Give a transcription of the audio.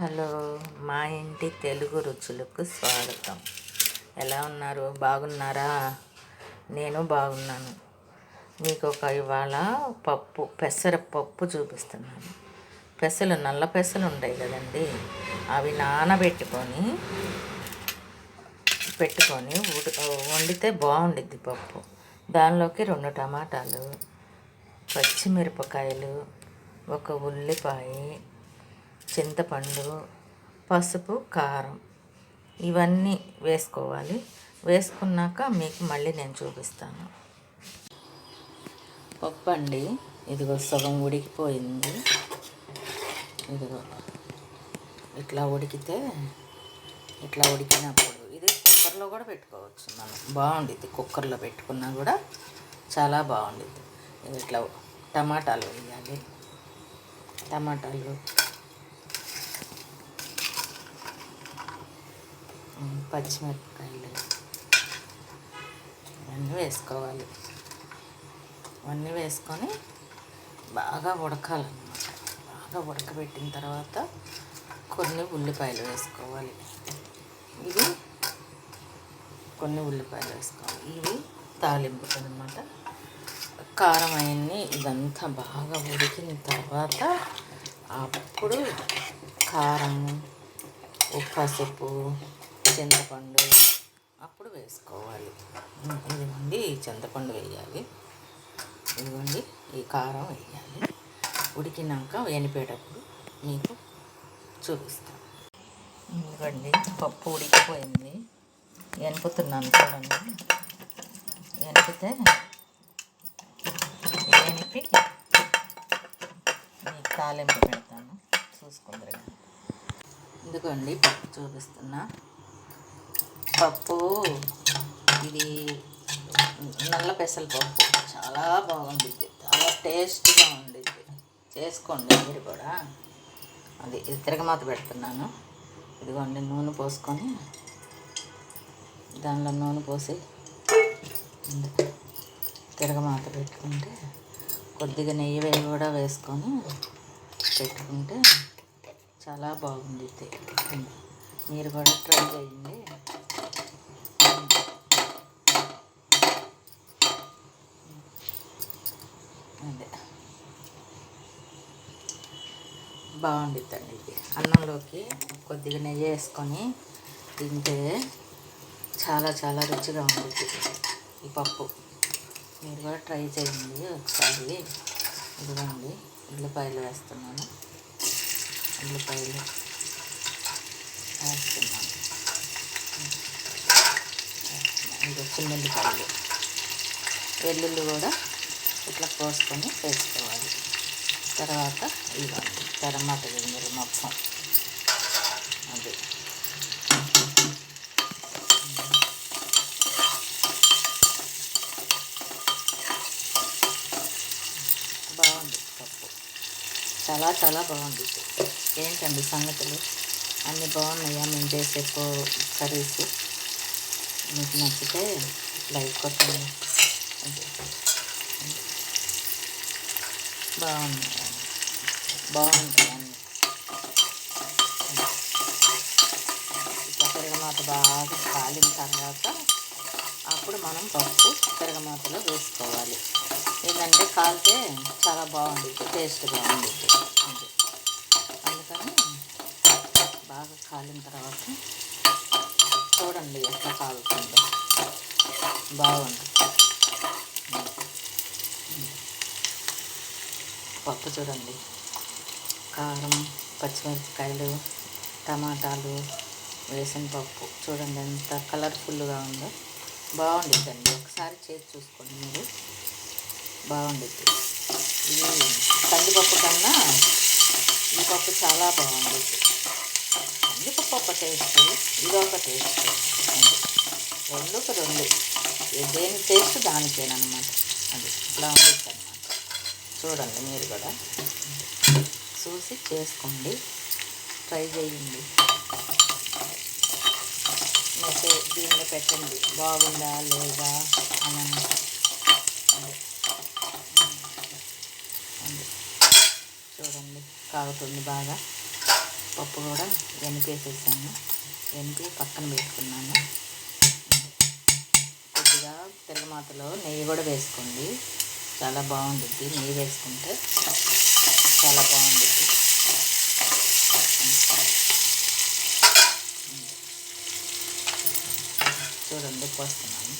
Hello మా ఇంటి తెలుగు రుచులకు స్వాగతం. ఎలా ఉన్నారు? బాగున్నారా? నేను బాగున్నాను. మీకు ఒక ఇవాళ పప్పు పెసర పప్పు చూపిస్తున్నాను. పెసలు నల్ల పెసలు ఉంటాయి కదండి అవి నానబెట్టుకొని పెట్టుకొని వండితే బాగుండిద్ది పప్పు. దానిలోకి రెండు టమాటాలు పచ్చిమిరపకాయలు ఒక ఉల్లిపాయ చింతపండు పసుపు కారం ఇవన్నీ వేసుకోవాలి. వేసుకున్నాక మీకు మళ్ళీ నేను చూపిస్తాను. పప్పు అండి ఇదిగో సగం ఉడికిపోయింది. ఇదిగో ఇట్లా ఉడికితే ఇట్లా ఉడికినప్పుడు ఇది కుక్కర్లో కూడా పెట్టుకోవచ్చు మనం. బాగుండిద్ది కుక్కర్లో పెట్టుకున్నా కూడా చాలా బాగుండిద్ది. ఇది ఇట్లా టమాటాలు వేయాలి. టమాటాలు పచ్చిమిరపకాయలు. ఇవన్నీ వేసుకోవాలి. ఇవన్నీ వేసుకొని బాగా ఉడకాలన్నమాట. బాగా ఉడకబెట్టిన తర్వాత కొన్ని ఉల్లిపాయలు వేసుకోవాలి. ఇవి కొన్ని ఉల్లిపాయలు వేసుకోవాలి. ఇవి తాలింపు అనమాట కారం అవన్నీ ఇదంతా బాగా ఉడికిన తర్వాత అప్పుడు కారం ఉప్పు పసుపు చింతపండు అప్పుడు వేసుకోవాలి. ఇదిగోండి ఈ చింతపండు వేయాలి. ఇదిగోండి ఈ కారం వేయాలి. ఉడికినాక వేనిపేటప్పుడు మీకు చూపిస్తాను ఇదిగోండి పప్పు ఉడికిపోయింది. ఎనుపుతున్నాను చూడండి. ఎనిపితే ఎనిపి మీకు తాలింపు పెడతాను. చూసుకుందరు ఇదిగోండి పప్పు చూపిస్తున్నా. పప్పు ఇది నల్ల పెసలపప్పు చాలా బాగుండిద్ది. చాలా టేస్ట్గా ఉండిద్ది. చేసుకోండి మీరు కూడా. అది తిరగమాత పెడుతున్నాను. ఇదిగోండి నూనె పోసుకొని దానిలో నూనె పోసి తిరగమాత పెట్టుకుంటే కొద్దిగా నెయ్యి వేయి కూడా వేసుకొని పెట్టుకుంటే చాలా బాగుంది మీరు కూడా ట్రై చేయండి. అదే. బాగుండిద్దండి ఇది. అన్నంలోకి కొద్దిగా నెయ్యి వేసుకొని తింటే చాలా చాలా రుచిగా ఉంటుంది ఈ పప్పు. మీరు కూడా ట్రై చేయండి ఒకసారి. ఇదిగోండి ఉల్లిపాయలు వేస్తున్నాను. ఉల్లిపాయలు వేస్తున్నాను. ఇంకా చిన్నుల్లిపాయలు. వెల్లుల్లి కూడా ఇట్లా కోసుకొని వేసుకోవాలి. తర్వాత ఇవ్వండి టమాటా గింజలు మొత్తం. అది. బాగుంది పప్పు. చాలా చాలా బాగుంది. ఏంటండి సంగతులు? అన్నీ బాగున్నాయా? మేము చేసే కర్రీస్. మీకు నచ్చితే లైక్ కొట్టండి. బాగుంది. బాగుంటాయి అన్నీ తిరగమాత బాగా కాలిన తర్వాత అప్పుడు మనం పప్పు తిరగమాతలో వేసుకోవాలి. ఏంటంటే కాలితే చాలా బాగుంటుంది టేస్ట్ బాగుంది అది అందుకని బాగా కాలిన తర్వాత చూడండి ఎట్లా కాలుతుందో. బాగుంటుంది పప్పు చూడండి కారం పచ్చిమిరపకాయలు టమాటాలు వేసిన పప్పు చూడండి ఎంత కలర్ఫుల్గా ఉందో. బాగుండిద్దండి. ఒకసారి చేసి చూసుకోండి మీరు. బాగుండిద్ది. ఇది కందిపప్పు కన్నా ఈ పప్పు చాలా బాగుండిద్ది. కందిపప్పు ఒక టేస్ట్ ఇది ఒక టేస్ట్. అది ఒక రెండు. దేని టేస్ట్ దానికేనమాట అది. ఇట్లా ఉండిద్దండి. చూడండి మీరు కూడా. చూసి చేసుకోండి. ట్రై చేయండి. మెసేజ్ దీనిలో పెట్టండి. బాగుందా లేదా అని చూడండి. కాగుతుంది బాగా. పప్పు కూడా వెనిపేసేసాను వెనిపి పక్కన పెట్టుకున్నాను. కొద్దిగా తిరగమాతలో నెయ్యి కూడా వేసుకోండి. చాలా బాగుంటుంది నెయ్యి వేసుకుంటే చాలా బాగుంటుంది చూడండి పోస్తున్నాను.